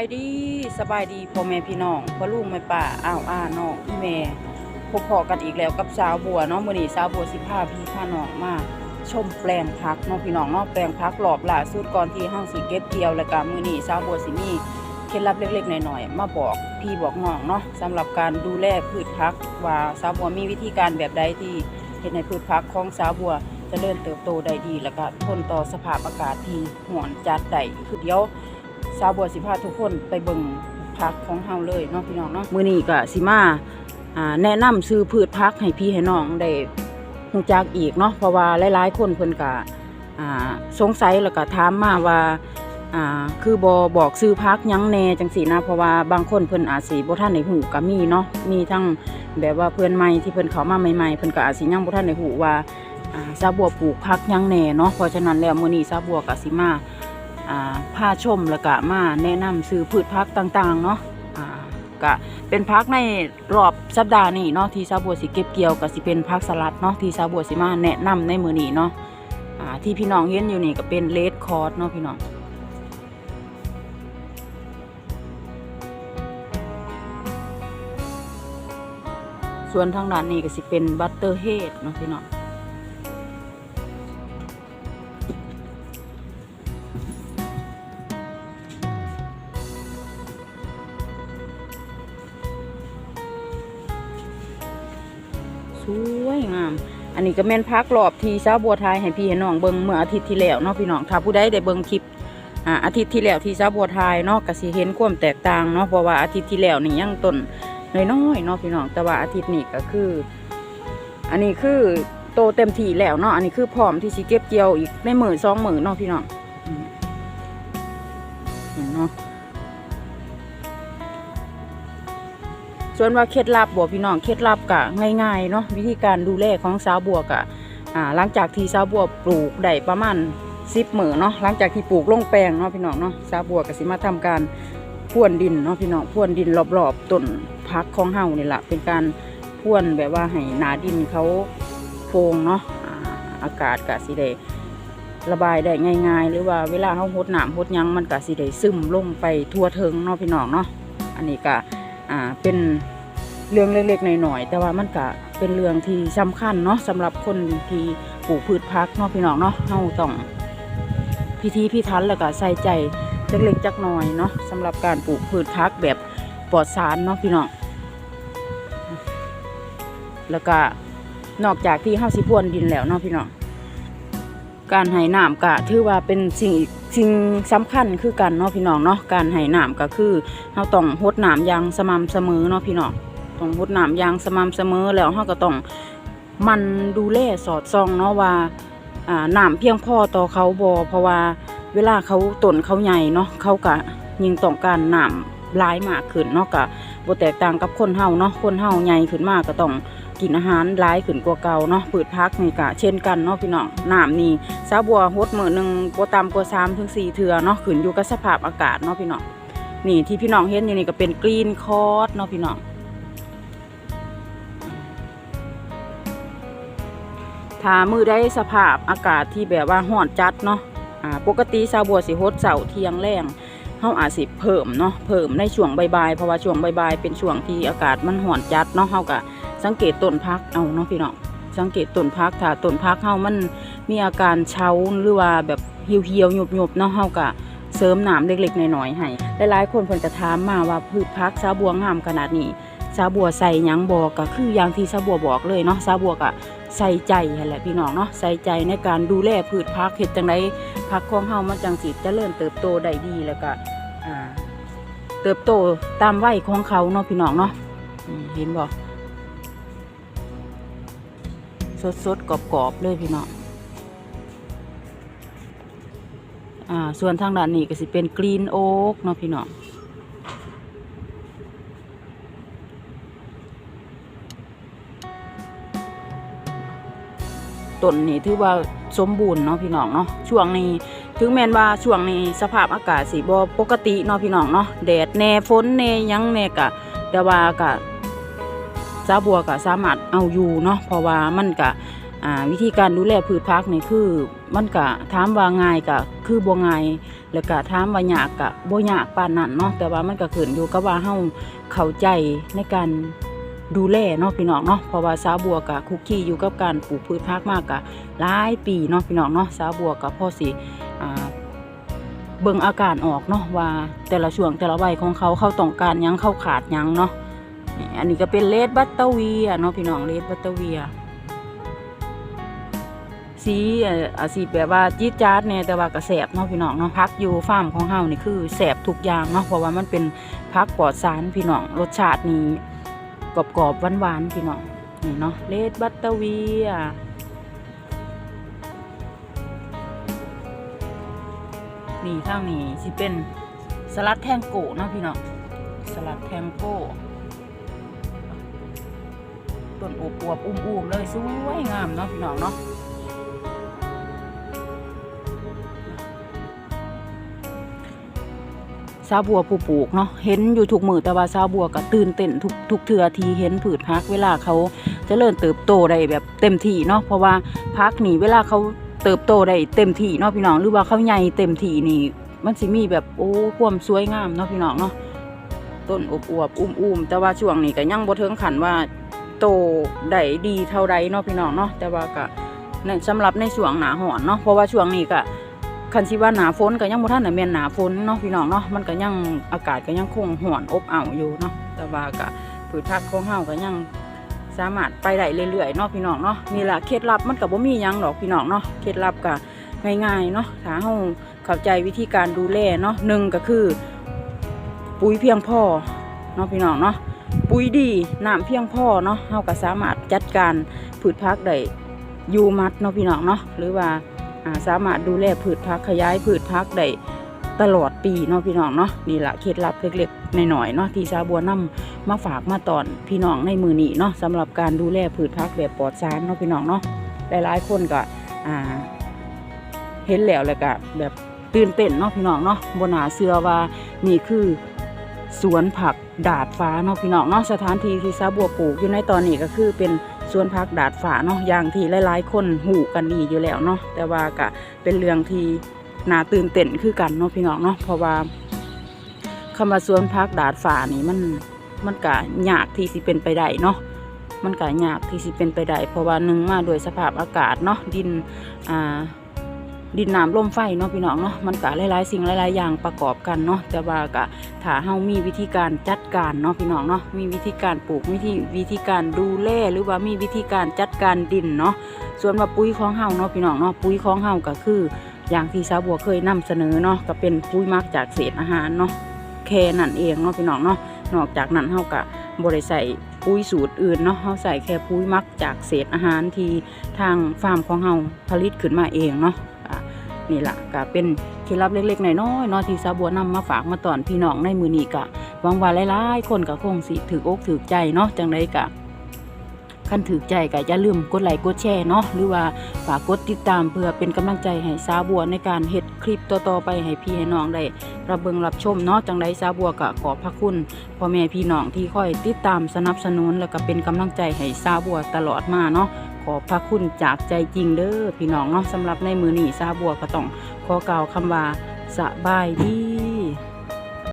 สบายดีสบายดีพ่อแม่พี่น้องพ่อลุงแม่ป้าอ้าวอ้าน้องอีแม่พบพอกันอีกแล้วกับสาวบัวเนาะมื้อนี้สาวบัวสิพาพี่พาน้องมาชมแปลงพักเนาะพี่น้องเนาะแปลงพักรอบล่าสุดก่อนที่เฮาสิเก็บเกี่ยวแล้วก็มื้อนี้สาวบัวสิมีเคล็ดลับเล็กๆหน่อยๆมาบอกพี่บอกน้องเนาะสำหรับการดูแลพืชพักว่าสาวบัวมีวิธีการแบบใดที่เฮ็ดให้พืชพักของสาวบัวจเจริญเติบโตได้ดีแล้วก็ทนต่อสภาพอากาศที่ร้อนจัดได้คือเดี๋ยว สาวบัวสิพาทุกคนไปเบิ่งพักของเฮาเลยเนาะพี่น้องเนาะมื้อนี้ก็สิมาอ่าแนะนำซื้อพืชพักให้พี่ให้น้องได้ฮู้จักอีกเนาะเพราะว่าหลายๆคนเพิ่นก็อ่าสงสัยแล้วก็ถามมาว่าอ่าคือบ่บอกซื้อพักยังแน่จังซี่นะเพราะว่าบางคนเพิ่นอาจสิบ่ทันได้ฮู้ก็มีเนาะมีทั้งแบบว่าเพื่อนใหม่ที่เพิ่นเขามาใหม่ๆเพิ่นก็อาจสิยังบ่ทันได้ฮู้ว่าอ่าสาวบัวปลูกพักยังแน่เนาะเพราะฉะนั้นแล้วมื้อนี้สาวบัวก็สิมา อ่าพาชมแล้วก็มาแนะนำซื้อพืชพักต่างๆเนาะก็เป็นพักในรอบสัปดาห์นี้เนาะที่ซาบัวสิเก็บเกี่ยวก็สิเป็นพักสลัดเนาะที่ซาบัวสิมาแนะนำในมือนี้เนาะที่พี่น้องเห็นอยู่นี่ก็เป็นเลดคอร์สเนาะพี่น้องส่วนทางด้านนี้ก็สิเป็นบัตเตอร์เฮดเนาะพี่น้อง สวยงาม อันนี้ก็แม่นพักรอบที่ซาบัวทายให้พี่ให้น้องเบิงเมื่ออาทิตย์ที่แล้วเนาะพี่น้องถ้าผู้ใดได้เบิงคลิปอ่าอาทิตย์ที่แล้วที่ซาบัวทายเนาะก็สิเห็นความแตกต่างเนาะเพราะว่าอาทิตย์ที่แล้วนี่ยังต้นน้อยๆเนาะพี่น้องแต่ว่าอาทิตย์นี้ก็คือ อันนี้คือโตเต็มที่แล้วเนาะอันนี้คือพร้อมที่สิเก็บเกี่ยวอีกในมือสองหมือเนาะพี่น้องเห็นเนาะ ส่วนว่าเคล็ดลับบัวพี่น้องเคล็ดลับกะง่ายๆเนาะวิธีการดูแลของสาวบัวกะหลังจากที่สาวบัวปลูกได้ประมาณสิบมือเนาะหลังจากที่ปลูกลงแปลงเนาะพี่น้องเนาะสาวบัวก็สิมาทำการพ่วนดินเนาะพี่น้องพ่วนดินรอบๆต้นพักของเฮานี่แหละเป็นการพ่วนแบบว่าให้หนาดินเขาโฟงเนาะอากาศกะสิได้ระบายได้ง่าย ๆ หรือว่าเวลาเฮาหดหน้ำหดยังมันกะสิได้ซึมลงไปทั่วถึงเนาะพี่น้องเนาะอันนี้กะ อ่าเป็นเรื่องเล็กๆหน่อยๆแต่ว่ามันก็เป็นเรื่องที่สำคัญเนาะสำหรับคนที่ปลูกพืชพักเนาะพี่น้องเนาะเราต้องพิธีพิธันแล้วก็ใส่ใจเล็กๆจักหน่อยเนาะสำหรับการปลูกพืชพักแบบปลอดสารเนาะพี่น้องแล้วก็นอกจากที่เฮาสิพรวนดินแล้วเนาะพี่น้อง การให้น้ำก็ถือว่าเป็นสิ่งสิ่งสำคัญคือกันเนาะพี่น้องเนาะการให้น้ำก็คือเราต้องหดน้ำอย่างสม่ำเสมอเนาะพี่น้องต้องหดน้ำอย่างสม่ำเสมอแล้วเราก็ต้องมันดูแลสอดส่องเนาะว่าอ่าน้ำเพียงพอต่อเขาบ่เพราะว่าเวลาเขาต้นเขาใหญ่เนาะเขาก็ยิ่งต้องการน้ำหลายมากขึ้นเนาะก็บ่แตกต่างกับคนเฮาเนาะคนเฮาใหญ่ขึ้นมากก็ต้อง กินอาหารหลายขึ้นกว่าเก่าเนาะพืชพักนี่ก็เช่นกันเนาะพี่น้องน้ำนี่สาบัวหดมือหนึ่งบ่ต่ำกว่า3ถึง4เทื่อเนาะขึ้นอยู่กับสภาพอากาศเนาะพี่น้องนี่ที่พี่น้องเห็นอยู่นี่ก็เป็นกรีนคอร์สเนาะพี่น้องถ้ามือได้สภาพอากาศที่แบบว่าร้อนจัดเนาะอ่าปกติชาบัวสิฮดเสาร์เทียงแรงเฮาอาจสิเพิ่มเนาะเพิ่มในช่วงใบ่ายๆเพราะว่าช่วงใบ่ายๆเป็นช่วงที่อากาศมันร้อนจัดเนาะเฮาก็ สังเกตต้นพักเอาเนาะพี่น้องสังเกตต้นพักถ้าต้นพักเฮามันมีอาการเฉาหรือว่าแบบเหี่ยวๆหยบๆเนาะเฮาก็เสริมน้ำเล็กๆน้อยๆให้หลายๆคนเพิ่นจะถามมาว่าพืชพักซาบัวงามขนาดนี้ซาบัวใส่ยังบอกก็คืออย่างที่ซาบัวบอกเลยเนาะซาบัวก็ใส่ใจแหละพี่น้องเนาะใส่ใจในการดูแลพืชพักเฮ็ดจังไดพักของเฮามันจังสิจเจริญเติบโตได้ดีแล้วก็เติบโตตามวัยของเขาเนาะพี่น้องเนาะเห็นบ่ สดๆกรอบๆเลยพี่น้องอ่าส่วนทางด้านนี้ก็สิเป็นกรีนโอ๊กเนาะพี่น้องต้นนี่ถือว่าสมบูรณ์เนาะพี่น้องเนาะช่วงนี้ถึงแม้นว่าช่วงนี้สภาพอากาศสีบอปกติเนาะพี่น้องเนาะแดดแน่ฝนแน่ยังแน่กะแต่ว่ากะาบัวกะสามารถเอาอยู่เนาะเพราะว่ามันกะอ่าวิธีการดูแลพืชพักนี่คือมันก็ถามว่าง่ายก็คือบ่ง่ายแล้วก็ถามว่ายากก็บ่ยากปานนั้นเนาะแต่ว่ามันก็ขึ้นอยู่กับว่าเฮาเข้าใจในการดูแลเนาะพี่น้องเนาะเพราะว่าสาวบัวก็คุกคีอยู่กับการปลูกพืชผักมากก็หลายปีเนาะพี่น้องเนาะสาวบัวก็พอสิเบิ่งอาการออกเนาะว่าแต่ละช่วงแต่ละวัยของเขาเขาต้องการยังเขาขาดยังเนาะ อันนี้ก็เป็นเลดบัตเตอร์เวียเนาะพี่น้องเลดบัตเตอร์เวียสีอ่ออาสีแบบว่าจี๊ดจ๊าดเนี่ยแต่ว่าก็แสบเนาะพี่น้องเนาะพักอยู่ฟาร์มของเฮานี่คือแสบทุกอย่างเนาะเพราะว่ามันเป็นพักปลอดสารพี่น้องรสชาตินี่กรอบๆหวานๆพี่น้องนี่เนาะเลดบัตเตอร์เวียนี่ทางนี้สิเป็นสลัดแทงโกะเนาะพี่น้องสลัดแทงโกะ ต้นอวบๆอุ้มๆเลยสวยงามเนาะพี่น้องเนาะซาบัวผู้ปลูกเนาะเห็นอยู่ทุกมือแต่ว่าซาบัวก็ตื่นเต้นทุกทุกเทือทีเห็นผืชพักเวลาเขาเจริญเติบโตได้แบบเต็มที่เนาะเพราะว่าพักนี่เวลาเขาเติบโตได้เต็มที่เนาะพี่น้องหรือว่าเขาใหญ่เต็มที่นี่ มันสิมีแบบโอ้ความสวยงามเนาะพี่น้องเนาะต้นอบอวบอุ้มอุ้มๆแต่ว่าช่วงนี้ก็ยังบ่ถึงขันว่า โตได้ดีเท่าใดเนาะพี่น้องเนาะแต่ว่าก็ในสำหรับในช่วงหนาหอนเนาะเพราะว่าช่วงนี้ก็คันสิว่าหนาฝนก็ยังบ่ทันได้แม่นหนาฝนเนาะพี่น้องเนาะมันก็ยังอากาศก็ยังคงหวนอบอ้าวอยู่เนาะแต่ว่าก็พืชผักของเฮาก็ยังสามารถไปได้เรื่อยๆเนาะพี่น้องเนาะนี่ล่ะเคล็ดลับมันก็บ่มียังหรอกพี่น้องเนาะเคล็ดลับก็ง่ายๆเนาะถ้าเฮาเข้าใจวิธีการดูแลเนาะหนึ่งก็คือ ปุ๋ยเพียงพอเนาะพี่น้องเนาะ ปุ๋ยดีน้ำเพียงพอเนาะเฮาก็สามารถจัดการพืชผักได้อยู่มัดเนาะพี่น้องเนาะหรือว่าสามารถดูแลพืชพักขยายพืชพักได้ตลอดปีเนาะพี่น้องเนาะนี่แหละเคล็ดลับเล็กๆหน่อยๆเนาะที่ซาบัวนำมาฝากมาตอนพี่น้องในมือนี้เนาะสำหรับการดูแลพืชพักแบบปลอดสารเนาะพี่น้องเนาะหลายๆคนก็เห็นแล้วแล้วก็แบบตื่นเต้นเนาะพี่น้องเนาะบนหาเสือว่านี่คือสวนผัก ดาดฟ้าเนาะพี่น้องเนาะสถานที่ที่ซาบัวปลูกอยู่ในตอนนี้ก็คือเป็นสวนผักดาดฟ้าเนาะอย่างที่หลายๆ คนหูกันดีอยู่แล้วเนาะแต่ว่าก็เป็นเรื่องที่น่าตื่นเต้นคือกันเนาะพี่น้องเนาะเพราะว่าคำว่าสวนผักดาดฟ้านี่มันมันก็ยากที่สิเป็นไปได้เนาะมันก็ยากที่สิเป็นไปได้เพราะว่าหนึ่งมาโดวยสภาพอากาศเนาะดินอ่า ดินน้ำลมไฟเนาะพี่น้องเนาะมันก็หลายๆสิ่งหลายๆอย่างประกอบกันเนาะแต่ว่าก็ถ้าเฮามีวิธีการจัดการเนาะพี่น้องเนาะมีวิธีการปลูกวิธีวิธีการดูแลหรือว่ามีวิธีการจัดการดินเนาะส่วนว่าปุ๋ยของเฮาเนาะพี่น้องเนาะปุ๋ยของเฮาก็คือ อย่างที่สาวบัวเคยนำเสนอเนาะก็เป็นปุ๋ยมักจากเศษอาหารเนาะแค่นั่นเองเนาะพี่น้องเนาะนอกจากนั้นเฮาก็บ่ได้ใส่ปุ๋ยสูตรอื่นเนาะเฮาใส่แค่ปุ๋ยมักจากเศษอาหารที่ทางฟาร์มของเฮาผลิตขึ้นมาเองเนาะ นี่แหละก็เป็นเคล็ดลับเล็กๆน้อยๆนาที่สาวบัวนำมาฝากมาตอนพี่น้องในมือนี้กะหวังว่าหลายๆคนก็คงสิถืออกถือใจเนาะจังไดกะคันถือใจก็อย่าลืมกดไลค์กดแชร์เนาะหรือว่าฝากกดติดตามเพื่อเป็นกำลังใจให้สาวบัวในการเฮ็ดคลิปต่อๆไปให้พี่ให้น้องได้รับเบิงรับชมเนาะจังไดสาวบัวก็ขอพระคุณพ่อแม่พี่น้องที่คอยติดตามสนับสนุนแล้วก็เป็นกำลังใจให้สาวบัวตลอดมาเนาะ ขอบพระคุณจากใจจริงเด้อพี่น้องเนาะสำหรับในมือหนีซาบัวก็ต้องขอกล่าวคำว่าสบายดี